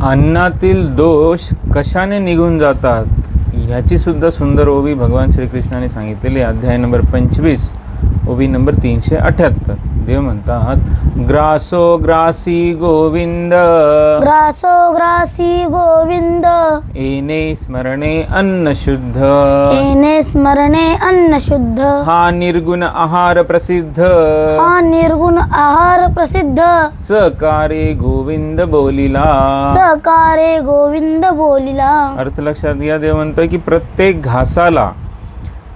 अन्नातील दोष कशाने निघून जातात? ह्याची सुद्धा सुंदर ओवी भगवान श्रीकृष्णाने सांगितलेली अध्याय नंबर पंचवीस ओवी नंबर तीनशे अठ्याहत्तर. देव म्हणतात ग्रासो ग्रासी गोविंद. ग्रासो ग्रासी गोविंद। येणे स्मरणे अन्न शुद्ध। येणे स्मरणे अन्न शुद्ध। हा निर्गुण आहार प्रसिद्ध। हा निर्गुण आहार प्रसिद्ध। चकारे गोविंद बोलिला। सकारे गोविंद बोलिला। अर्थ लक्षात घ्या देव म्हणतोय की प्रत्येक घासाला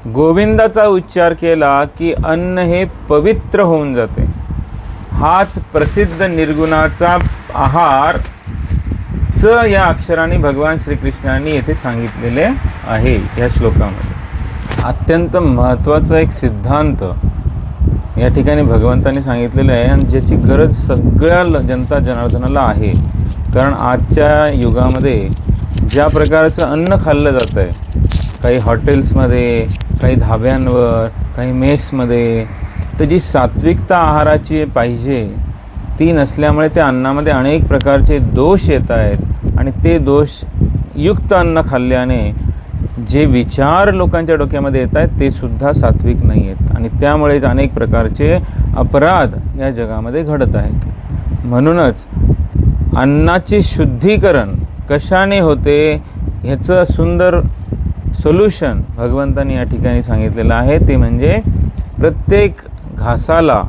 गोविंदाचा उच्चार केला की अन्न हे पवित्र होऊन जाते. हाच प्रसिद्ध निर्गुणाचा आहार च या अक्षराने भगवान श्रीकृष्णांनी येथे सांगितलेले आहे या श्लोकामध्ये. अत्यंत महत्त्वाचा एक सिद्धांत या ठिकाणी भगवंताने सांगितलेलं आहे आणि ज्याची गरज सगळ्या ल- जनता जनार्दनाला आहे. कारण आजच्या युगामध्ये ज्या प्रकारचं अन्न खाल्लं जातं आहे काही हॉटेल्समध्ये काही धाब्यांवर काही मेसमध्ये. तर जी सात्विकता आहाराची पाहिजे ती नसल्यामुळे त्या अन्नामध्ये अनेक प्रकारचे दोष येत आहेत. आणि ते दोष युक्त अन्न खाल्ल्याने जे विचार लोकांच्या डोक्यामध्ये येत आहेत ते सुद्धा सात्विक नाही आहेत. आणि त्यामुळेच अनेक प्रकारचे अपराध या जगामध्ये घडत आहेत. म्हणूनच अन्नाची शुद्धीकरण कशाने होते ह्याचं सुंदर सोल्युशन भगवंतांनी या ठिकाणी सांगितलेलं आहे. ते म्हणजे प्रत्येक घासाला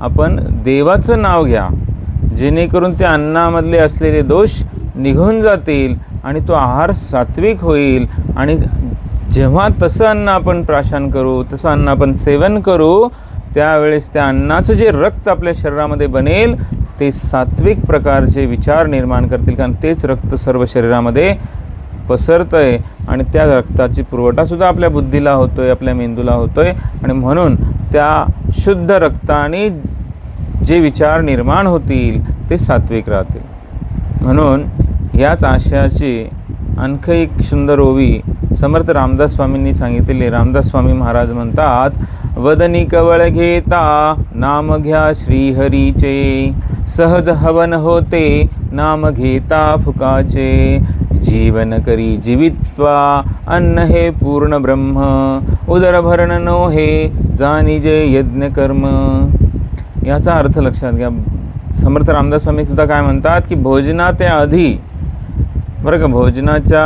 आपण देवाचं नाव घ्या. जेणेकरून त्या अन्नामधले असलेले दोष निघून जातील आणि तो आहार सात्विक होईल. आणि जेव्हा तसं अन्न आपण प्राशन करू तसं अन्न आपण सेवन करू त्यावेळेस त्या अन्नाचं जे रक्त आपल्या शरीरामध्ये बनेल ते सात्विक प्रकारचे विचार निर्माण करतील. कारण तेच रक्त सर्व शरीरामध्ये पसरतं आहे आणि त्या रक्ताची पुरवठासुद्धा आपल्या बुद्धीला होतो आहे आपल्या मेंदूला होतो आहे आणि म्हणून त्या शुद्ध रक्ताने जे विचार निर्माण होतील ते सात्विक राहतील. म्हणून याच आशयाची आणखी एक सुंदर ओवी समर्थ रामदास स्वामींनी सांगितलेली. रामदास स्वामी महाराज म्हणतात वदनी कवळ घेता नाम घ्या श्रीहरीचे. सहज हवन होते नाम घेता फुकाचे. जीवन करी जीवित्वा अन्न हे पूर्ण ब्रह्म उदरभरण नो हे जाणीजे यज्ञ कर्म. याचा अर्थ लक्षात घ्या समर्थ रामदास स्वामी सुद्धा काय म्हणतात की भोजनाच्या आधी बरं का भोजनाच्या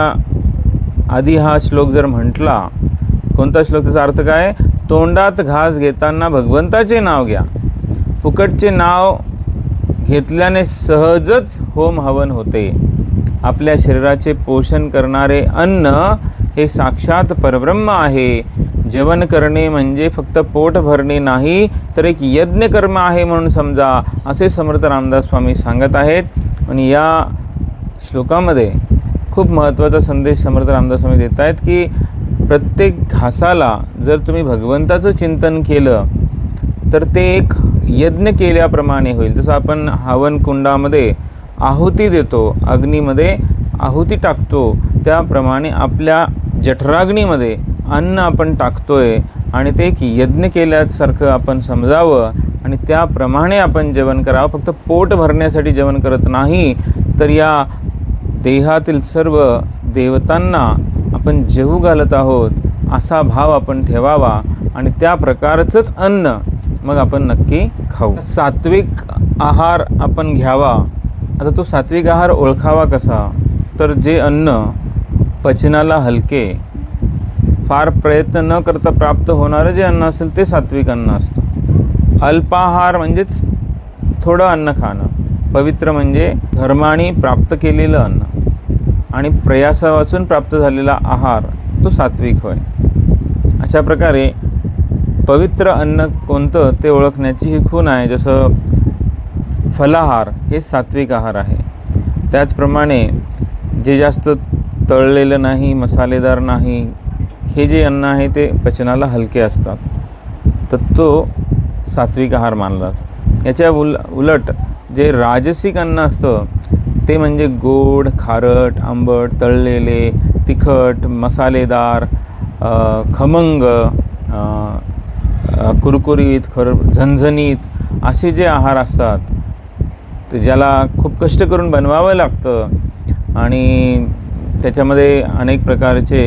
आधी हा श्लोक जर म्हटला कोणता श्लोक त्याचा अर्थ काय? तोंडात घास घेताना भगवंताचे नाव घ्या. फुकटचे नाव घेतल्याने सहजच होम हवन होते. आपल्या शरीराचे पोषण करणारे अन्न हे साक्षात परब्रह्म आहे. जेवण करणे म्हणजे फक्त पोट भरणे नाही तर एक यज्ञकर्म आहे म्हणून समजा असे समर्थ रामदास स्वामी सांगत आहेत. आणि या श्लोकामध्ये खूप महत्त्वाचा संदेश समर्थ रामदास स्वामी देत आहेत की प्रत्येक घासाला जर तुम्ही भगवंताचं चिंतन केलं तर ते एक यज्ञ केल्याप्रमाणे होईल. जसं आपण हवन कुंडामध्ये आहुती देतो अग्नीमध्ये आहुती टाकतो. त्याप्रमाणे आपल्या जठराग्नीमध्ये अन्न आपण टाकतो आहे आणि ते एक यज्ञ केल्यासारखं आपण समजावं आणि त्याप्रमाणे आपण जेवण करावं. फक्त पोट भरण्यासाठी जेवण करत नाही तर या देहातील सर्व देवतांना आपण जेवू घालत आहोत असा भाव आपण ठेवावा आणि त्या प्रकारचंच अन्न मग आपण नक्की खाऊ. सात्विक आहार आपण घ्यावा. आता तो सात्विक आहार ओळखावा कसा? तर जे अन्न पचनाला हलके फार प्रयत्न न करता प्राप्त होणारं जे अन्न असेल ते सात्विक अन्न असतं. अल्पाहार म्हणजेच थोडं अन्न खाणं. पवित्र म्हणजे धर्माने प्राप्त केलेलं अन्न. आणि प्रयासापासून प्राप्त झालेला आहार तो सात्विक होय. अशा प्रकारे पवित्र अन्न कोणतं ते ओळखण्याची ही खूण आहे. जसं फलाहार हे सात्विक आहार आहे. त्याचप्रमाणे जे जास्त तळलेलं नाही मसालेदार नाही हे जे अन्न आहे ते पचनाला हलके असतात. तर तो सात्विक आहार मानला जातो याच्या उल उलट जे राजसिक अन्न असतं ते म्हणजे गोड खारट आंबट तळलेले तिखट मसालेदार खमंग कुरकुरीत खर झणझणीत असे जे आहार असतात ते ज्याला खूप कष्ट करून बनवावं लागतं आणि त्याच्यामध्ये अनेक प्रकारचे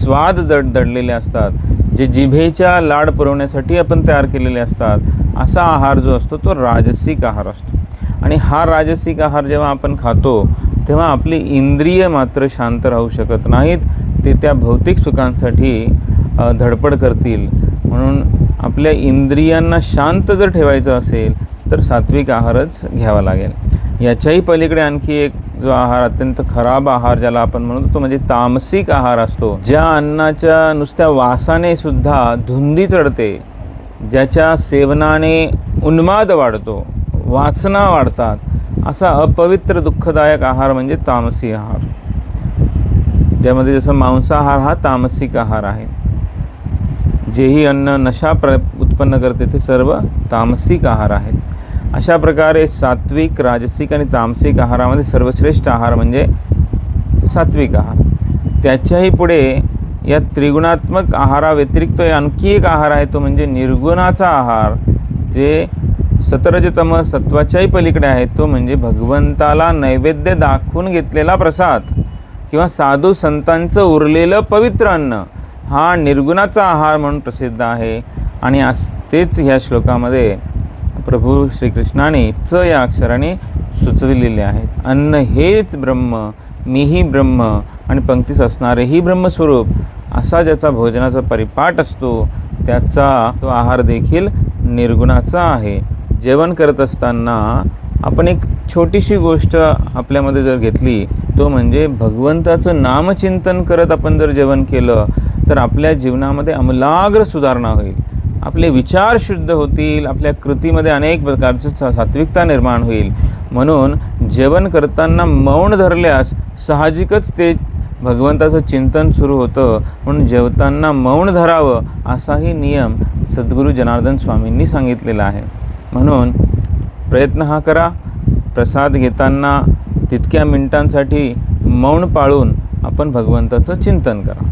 स्वाद जड दडलेले असतात जे जिभेच्या लाड पुरवण्यासाठी आपण तयार केलेले असतात असा आहार जो असतो तो राजसिक आहार असतो. आणि हा राजसिक आहार जेव्हा आपण खातो तेव्हा आपली इंद्रिय मात्र शांत राहू शकत नाहीत ते त्या भौतिक सुखांसाठी धडपड करतील. म्हणून आपल्या इंद्रियांना शांत जर ठेवायचं असेल तर सात्विक आहारच घ्यावा लागेल. याच्याही पलीकडे आणखी एक जो आहार अत्यंत खराब आहार ज्याला आपण म्हणतो तो म्हणजे तामसिक आहार असतो. ज्या अन्नाच्या नुसत्या वासाने सुद्धा धुंदी चढते ज्याच्या सेवनाने उन्माद वाढतो वासना वाढतात असा अपवित्र दुःखदायक आहार म्हणजे तामसी आहार. ज्यामध्ये जसं मांसाहार हा तामसिक आहार आहे. जेही अन्न नशा प्र उत्पन्न करते ते सर्व तामसिक आहार आहेत. अशा प्रकारे सात्विक राजसिक आणि तामसिक आहारामध्ये सर्वश्रेष्ठ आहार म्हणजे सात्विक आहार. त्याच्याही पुढे या त्रिगुणात्मक आहाराव्यतिरिक्त आणखी एक आहार आहे तो म्हणजे निर्गुणाचा आहार जे सतरजतम सत्वाच्याही पलीकडे आहे तो म्हणजे भगवंताला नैवेद्य दाखवून घेतलेला प्रसाद किंवा साधू संतांचं उरलेलं पवित्र अन्न हा निर्गुणाचा आहार म्हणून प्रसिद्ध आहे. आणि आस तेच ह्या श्लोकामध्ये प्रभू श्रीकृष्णाने च या अक्षराने सुचविलेले आहेत. अन्न हेच ब्रह्म मीही ब्रह्म आणि पंक्तीस असणारेही ब्रह्मस्वरूप. असा ज्याचा भोजनाचा परिपाठ असतो त्याचा तो आहार देखील निर्गुणाचा आहे. जेवण करत असताना आपण एक छोटीशी गोष्ट आपल्यामध्ये जर घेतली तो म्हणजे भगवंताचं नामचिंतन करत आपण जर जेवण केलं तर आपल्या जीवनामध्ये अमलाग्र सुधारणा होईल. आपले विचार शुद्ध होतील आपल्या कृतीमध्ये अनेक प्रकारची सा- सात्विकता निर्माण होईल. म्हणून जेवण करताना मौन धरल्यास साहजिकच ते भगवंताचं चिंतन सुरू होतं. म्हणून जेवताना मौन धरावं असाही नियम सद्गुरू जनार्दन स्वामींनी सांगितलेला आहे. म्हणून प्रयत्न हा करा. प्रसाद घेताना तितक्या मिनिटांसाठी मौन पाळून आपण भगवंताचं चिंतन करा.